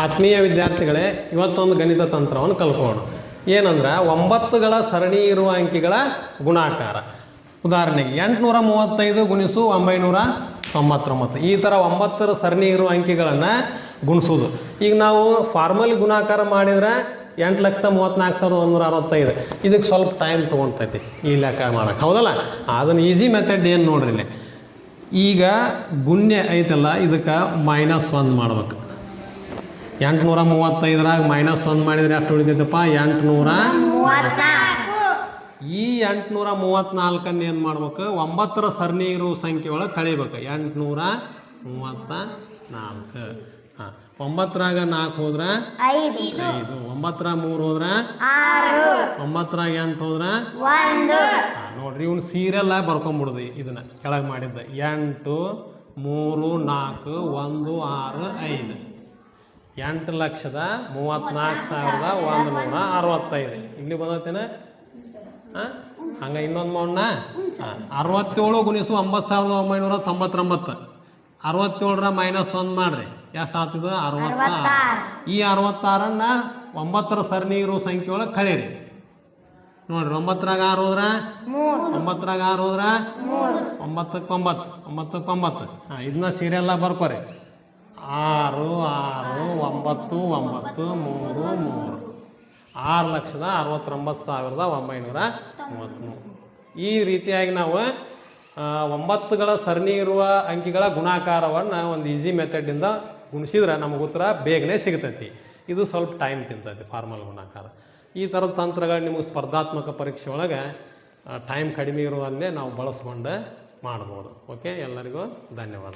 ಆತ್ಮೀಯ ವಿದ್ಯಾರ್ಥಿಗಳೇ, ಇವತ್ತೊಂದು ಗಣಿತ ತಂತ್ರವನ್ನು ಕಲ್ಕೋಣ ಏನಂದ್ರೆ, ಒಂಬತ್ತುಗಳ ಸರಣಿ ಇರುವ ಅಂಕಿಗಳ ಗುಣಾಕಾರ. ಉದಾಹರಣೆಗೆ, ಎಂಟುನೂರ ಮೂವತ್ತೈದು ಗುಣಿಸು ಒಂಬೈನೂರ ತೊಂಬತ್ತೊಂಬತ್ತು. ಈ ಥರ ಒಂಬತ್ತರ ಸರಣಿ ಇರುವ ಅಂಕಿಗಳನ್ನು ಗುಣಿಸೋದು. ಈಗ ನಾವು ಫಾರ್ಮಲ್ ಗುಣಾಕಾರ ಮಾಡಿದ್ರೆ, ಎಂಟು ಲಕ್ಷದ ಮೂವತ್ತ್ನಾಲ್ಕು ಸಾವಿರದ ಒಂದೂರ ಅರವತ್ತೈದು. ಇದಕ್ಕೆ ಸ್ವಲ್ಪ ಟೈಮ್ ತೊಗೊತೈತಿ ಈ ಲೆಕ್ಕ ಮಾಡೋಕ್ಕೆ. ಹೌದಲ್ಲ? ಅದನ್ನು ಈಸಿ ಮೆಥಡ್ ಏನು ನೋಡ್ರಿ ಈಗ ಗುಣ್ಯ ಐತಲ್ಲ, ಇದಕ್ಕೆ ಮೈನಸ್ ಒಂದು ಮಾಡ್ಬೇಕು. ಎಂಟುನೂರ ಮೂವತ್ತೈದರಾಗ ಮೈನಸ್ ಒಂದು ಮಾಡಿದರೆ ಎಷ್ಟು ಉಳಿತೈತಪ್ಪ. ಎಂಟುನೂರ ಈ ಎಂಟುನೂರ ಮೂವತ್ತ್ನಾಲ್ಕನ್ನು ಏನು ಮಾಡ್ಬೇಕು? ಒಂಬತ್ತರ ಸರಣಿ ಇರೋ ಸಂಖ್ಯೆ ಒಳಗೆ ಕಳಿಬೇಕು. ಎಂಟುನೂರ ಮೂವತ್ತ ನಾಲ್ಕು ಹಾಂ ಒಂಬತ್ತರಾಗ ನಾಲ್ಕು ಹೋದ್ರೆ? ಐದು. ಒಂಬತ್ತರ ಮೂರು ಹೋದ್ರೆ? ಒಂಬತ್ತರಾಗ ಎಂಟು ಹೋದ್ರೆ? ನೋಡ್ರಿ ಇವ್ನು ಸೀರಿಯಲ್ ಆಗಿ ಬರ್ಕೊಂಬಿಡುದು ಇದನ್ನ ಕೆಳಗೆ ಮಾಡಿದ್ದ. ಎಂಟು ಮೂರು ನಾಲ್ಕು ಒಂದು ಆರು ಐದು. ಎಂಟು ಲಕ್ಷದ ಮೂವತ್ತ್ನಾಲ್ಕು ಸಾವಿರದ ಒಂದು ನೂರ ಅರವತ್ತೈದು. ಇಲ್ಲಿ ಬಂದತೇನೆ? ಹಾಂ ಹಂಗೆ ಇನ್ನೊಂದು ಮೌಣ್ಣ ಹಾಂ ಅರವತ್ತೇಳು ಗುಣಿಸು ಒಂಬತ್ತು ಸಾವಿರದ ಒಂಬೈನೂರ ತೊಂಬತ್ತೊಂಬತ್ತು. ಅರವತ್ತೇಳರ ಮೈನಸ್ ಒಂದು ಮಾಡ್ರಿ. ಎಷ್ಟು ಆಗ್ತದೆ ಅರವತ್ತಾರು. ಈ ಅರವತ್ತಾರನ್ನ ಒಂಬತ್ತರ ಸರಣಿ ಇರೋ ಸಂಖ್ಯೆ ಒಳಗೆ ಕಳೀರಿ. ನೋಡ್ರಿ ಒಂಬತ್ತರಾಗ ಆರು ಹೋದ್ರ? ಒಂಬತ್ತರಾಗ ಆರು ಹೋದ್ರ? ಒಂಬತ್ತಕ್ಕೆ ಒಂಬತ್ತು ಒಂಬತ್ತಕ್ಕೆ ಒಂಬತ್ತು ಹಾಂ ಇದನ್ನ ಸೀರಿಯಲ್ಲ ಬರ್ಕೋರಿ. ಆರು ಆರು, ಒಂಬತ್ತು ಒಂಬತ್ತು, ಮೂರು ಮೂರು. ಆರು ಲಕ್ಷದ ಅರವತ್ತೊಂಬತ್ತು ಸಾವಿರದ ಒಂಬೈನೂರ ಮೂವತ್ತ್ಮೂರು ಈ ರೀತಿಯಾಗಿ ನಾವು ಒಂಬತ್ತುಗಳ ಸರಣಿ ಇರುವ ಅಂಕಿಗಳ ಗುಣಾಕಾರವನ್ನು ಒಂದು ಈಸಿ ಮೆಥಡಿಂದ ಗುಣಿಸಿದ್ರೆ ನಮಗೆ ಉತ್ತರ ಬೇಗನೆ ಸಿಗ್ತೈತಿ. ಇದು ಸ್ವಲ್ಪ ಟೈಮ್ ತಿಂತೈತಿ ಫಾರ್ಮಲ್ ಗುಣಾಕಾರ. ಈ ಥರದ ತಂತ್ರಗಳು ನಿಮಗೆ ಸ್ಪರ್ಧಾತ್ಮಕ ಪರೀಕ್ಷೆ ಒಳಗೆ ಟೈಮ್ ಕಡಿಮೆ ಇರುವಲ್ಲೇ ನಾವು ಬಳಸ್ಕೊಂಡು ಮಾಡ್ಬೋದು. ಓಕೆ ಎಲ್ಲರಿಗೂ ಧನ್ಯವಾದ